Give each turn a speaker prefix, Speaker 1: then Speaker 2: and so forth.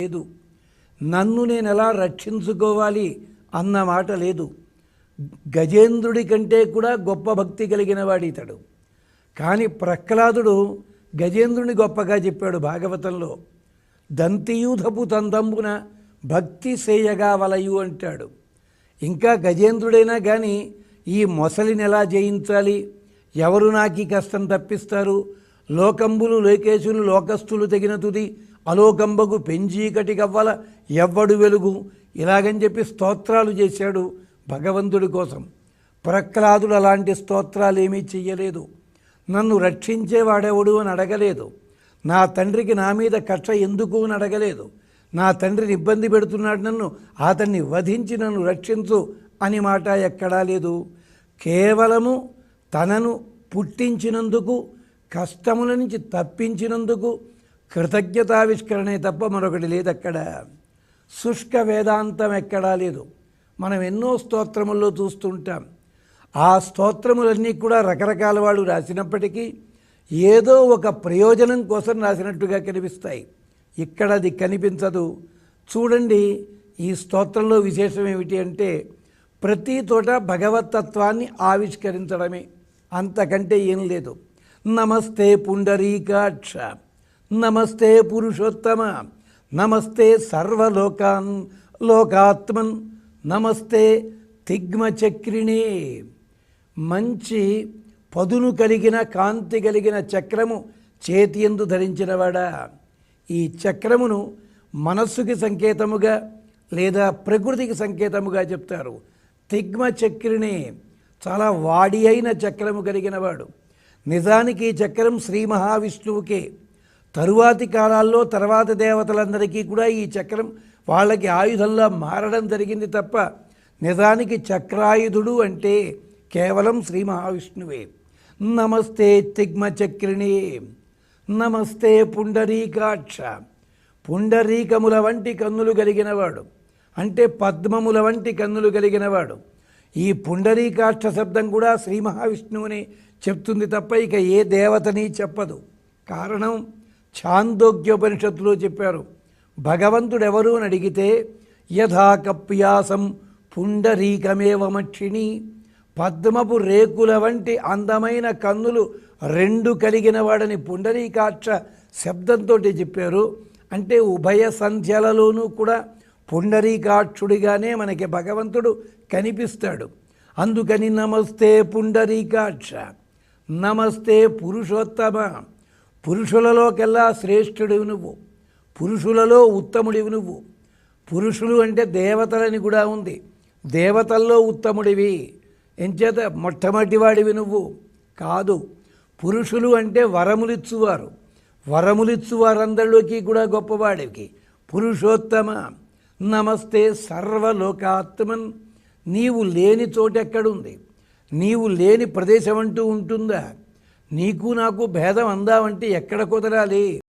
Speaker 1: లేదు. నన్ను నేను ఎలా రక్షించుకోవాలి అన్న మాట లేదు. గజేంద్రుడి కంటే కూడా గొప్ప భక్తి కలిగిన వాడితడు. కానీ ప్రహ్లాదుడు గజేంద్రుని గొప్పగా చెప్పాడు భాగవతంలో. దంతియూధపు తందంబున భక్తి సేయగా వలయు అంటాడు. ఇంకా గజేంద్రుడైనా కానీ ఈ మొసలిని ఎలా జయించాలి? ఎవరు నాకు ఈ కష్టం తప్పిస్తారు? లోకంబులు లోకేశులు లోకస్తులు తగిన తుది అలోకంబగు పెంజీకటికవ్వల ఎవ్వడు వెలుగు. ఇలాగని చెప్పి స్తోత్రాలు చేశాడు భగవంతుడి కోసం. ప్రహ్లాదుడు అలాంటి స్తోత్రాలు ఏమీ చెయ్యలేదు. నన్ను రక్షించేవాడెవడు అని అడగలేదు. నా తండ్రికి నా మీద కక్ష ఎందుకు అని అడగలేదు. నా తండ్రిని ఇబ్బంది పెడుతున్నాడు నన్ను అతన్ని వధించి నన్ను రక్షించు అని మాట ఎక్కడా లేదు. కేవలము తనను పుట్టించినందుకు కష్టముల నుంచి తప్పించినందుకు కృతజ్ఞతావిష్కరణే తప్ప మరొకటి లేదు అక్కడ శుష్క వేదాంతం ఎక్కడా లేదు. మనం ఎన్నో స్తోత్రముల్లో చూస్తుంటాం. ఆ స్తోత్రములన్నీ కూడా రకరకాల వాళ్ళు రాసినప్పటికీ ఏదో ఒక ప్రయోజనం కోసం రాసినట్టుగా కనిపిస్తాయి. ఇక్కడ అది కనిపించదు. చూడండి ఈ స్తోత్రంలో విశేషం ఏమిటి అంటే ప్రతి చోట భగవతత్వాన్ని ఆవిష్కరించడమే. అంతకంటే ఏం లేదు. నమస్తే పుండరీకాక్ష. నమస్తే పురుషోత్తమ నమస్తే సర్వలోకాన్ లోకాత్మన్ నమస్తే తిగ్మచక్రిణి మంచి పదును కలిగిన కాంతి కలిగిన చక్రము చేతి ఎందు ధరించినవాడా. ఈ చక్రమును మనస్సుకి సంకేతముగా లేదా ప్రకృతికి సంకేతముగా చెప్తారు. తిగ్మచక్రిణి చాలా వాడి అయిన చక్రము కలిగినవాడు. నిజానికి ఈ చక్రం శ్రీ మహావిష్ణువుకే. తరువాతి కాలాల్లో తర్వాత దేవతలందరికీ కూడా ఈ చక్రం వాళ్ళకి ఆయుధంలా మారడం జరిగింది తప్ప నిజానికి చక్రాయుధుడు అంటే కేవలం శ్రీ మహావిష్ణువే. నమస్తే తిగ్మ చక్రిణి నమస్తే పుండరీకాక్ష. పుండరీకముల వంటి కన్నులు కలిగినవాడు. అంటే పద్మముల వంటి కన్నులు కలిగినవాడు. ఈ పుండరీకాక్ష శబ్దం కూడా శ్రీ మహావిష్ణువుని చెప్తుంది తప్ప ఇక ఏ దేవతని చెప్పదు. కారణం ఛాందోగ్యోపనిషత్తులో చెప్పారు. భగవంతుడెవరు అని అడిగితే యథా కప్యాసం పుండరీకమేవమక్షిణి పద్మపు రేకుల వంటి అందమైన కన్నులు రెండు కలిగిన వాడని పుండరీకాక్ష శబ్దంతో చెప్పారు. అంటే ఉభయ సంధ్యలలోనూ కూడా పుండరీకాక్షుడిగానే మనకి భగవంతుడు కనిపిస్తాడు. అందుకని నమస్తే పుండరీకాక్ష. నమస్తే పురుషోత్తమ. పురుషులలోకెల్లా శ్రేష్ఠుడివి నువ్వు. పురుషులలో ఉత్తముడివి నువ్వు. పురుషులు అంటే దేవతలని కూడా ఉంది. దేవతల్లో ఉత్తముడివి. ఎంచేత మొట్టమొదటివాడివి నువ్వు. కాదు పురుషులు అంటే వరములిచ్చువారు. వరములిచ్చువారందరిలోకి కూడా గొప్పవాడికి పురుషోత్తమ. నమస్తే సర్వలోకాత్మన్. నీవు లేని చోటెక్కడుంది. నీవు లేని ప్రదేశం అంటూ ఉంటుందా? నీకు నాకు భేదం అందామంటే ఎక్కడ కుదరాలి?